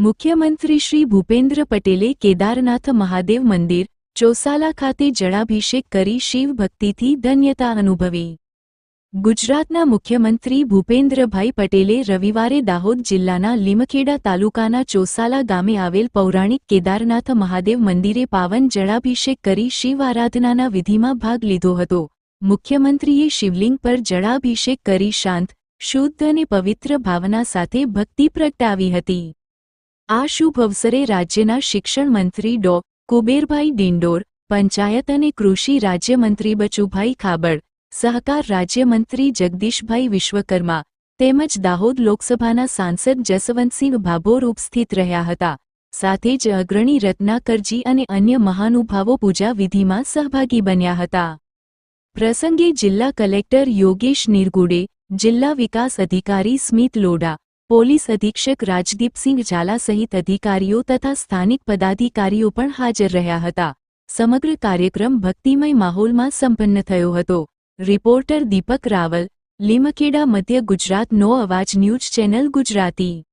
મુખ્યમંત્રી શ્રી ભૂપેન્દ્ર પટેલે કેદારનાથ મહાદેવ મંદિર, ચોસાલા ખાતે જળાભિષેક કરી શિવ ભક્તિથી ધન્યતા અનુભવી. ગુજરાતના મુખ્યમંત્રી ભૂપેન્દ્રભાઈ પટેલે રવિવારે દાહોદ જિલ્લાના લીમખેડા તાલુકાના ચોસાલા ગામે આવેલ પૌરાણિક કેદારનાથ મહાદેવ મંદિરે પાવન જળાભિષેક કરી શિવ આરાધનાના વિધિમાં ભાગ લીધો હતો. મુખ્યમંત્રીએ શિવલિંગ પર જળાભિષેક કરી શાંત, શુદ્ધ અને પવિત્ર ભાવના સાથે ભક્તિ પ્રગટાવી હતી. આ શુભ અવસરે રાજ્યના શિક્ષણ મંત્રી ડો. કુબેરભાઈ ડિંડોર, પંચાયત અને કૃષિ રાજ્યમંત્રી બચુભાઈ ખાબડ, સહકાર રાજ્યમંત્રી જગદીશભાઈ વિશ્વકર્મા તેમજ દાહોદ લોકસભાના સાંસદ જસવંતસિંહ ભાભોર ઉપસ્થિત રહ્યા હતા. સાથે જ અગ્રણી રત્નાકરજી અને અન્ય મહાનુભાવો પૂજા વિધિમાં સહભાગી બન્યા હતા. પ્રસંગે જિલ્લા કલેક્ટર યોગેશ નિરગુડે, જિલ્લા વિકાસ અધિકારી સ્મિત લોડા પોલીસ અધિક્ષક રાજદીપસિંહ ઝાલા સહિત અધિકારીઓ તથા સ્થાનિક પદાધિકારીઓ પણ હાજર રહ્યા હતા. સમગ્ર કાર્યક્રમ ભક્તિમય માહોલમાં સંપન્ન થયો હતો. રિપોર્ટર દીપક રાવલ, લીમખેડા, મધ્ય ગુજરાત, નો અવાજ ન્યૂઝ ચેનલ ગુજરાતી.